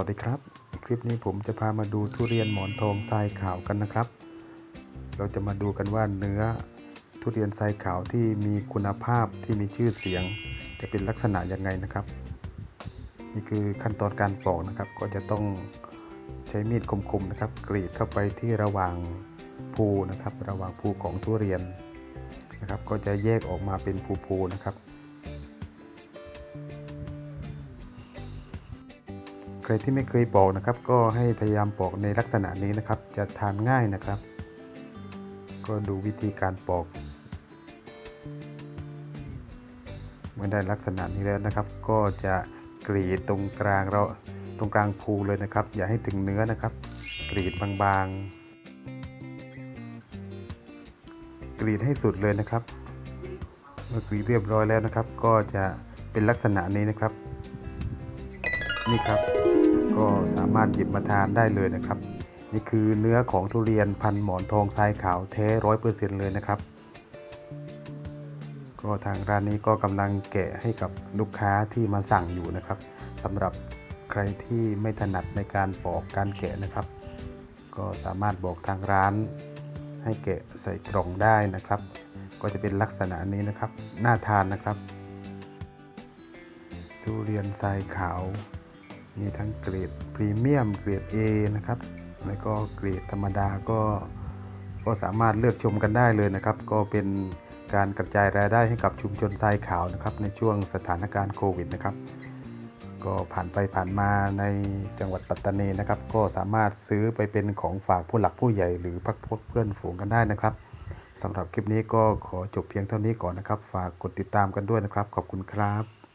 วัสดีครับ คลิปนี้ผมจะพามาดูทุเรียนหมอนทองทรายขาวกันนะครับ เราจะมาดูกันว่าเนื้อทุเรียนทรายขาวที่มีคุณภาพที่มีชื่อเสียง จะเป็นลักษณะยังไงนะครับ นี่คือขั้นตอนการปอกนะครับ ก็จะต้องใช้มีดคมๆนะครับ กรีดเข้าไปที่ระหว่างภูนะครับ ระหว่างภูของทุเรียนนะครับ ก็จะแยกออกมาเป็นภูๆนะครับ ใครที่ไม่เคยปอกนะครับ ก็ให้พยายามปอกในลักษณะนี้นะครับ จะทานง่ายนะครับ ก็ดูวิธีการปอก เมื่อได้ลักษณะนี้แล้วนะครับ ก็จะกรีดตรงกลางเราตรงกลางภูเลยนะครับ อย่าให้ถึงเนื้อนะครับ กรีดบางๆ กรีดให้สุดเลยนะครับ เมื่อกรีดเรียบร้อยแล้วนะครับ ก็จะเป็นลักษณะนี้นะครับ นี่ครับ ก็สามารถหยิบมาทานได้เลยนะครับ นี่คือเนื้อของทุเรียนพันหมอนทองทรายขาวแท้ร้อยเปอร์เซ็นต์เลยนะครับ ก็ทางร้านนี้ก็กำลังแกะให้กับลูกค้าที่มาสั่งอยู่นะครับสำหรับใครที่ไม่ถนัดในการปอกการแกะนะครับ ก็สามารถบอกทางร้าน ให้แกะใส่กล่องได้นะครับ ก็จะเป็นลักษณะนี้นะครับ น่าทานนะครับทุเรียนทรายขาว มีทั้งเกรดพรีเมียม เกรด A นะครับ แล้วก็เกรดธรรมดาก็ก็สามารถเลือกชมกันได้เลยนะครับ ก็เป็นการกระจายรายได้ให้กับชุมชนทรายขาวนะครับ ในช่วงสถานการณ์โควิดนะครับ ก็ผ่านไปผ่านมาในจังหวัดปัตตานีนะครับ ก็สามารถซื้อไปเป็นของฝากผู้หลักผู้ใหญ่หรือพักพวกเพื่อนฝูงกันได้นะครับสำหรับคลิปนี้ก็ขอจบเพียงเท่านี้ก่อนนะครับ ฝากกดติดตามกันด้วยนะครับ ขอบคุณครับ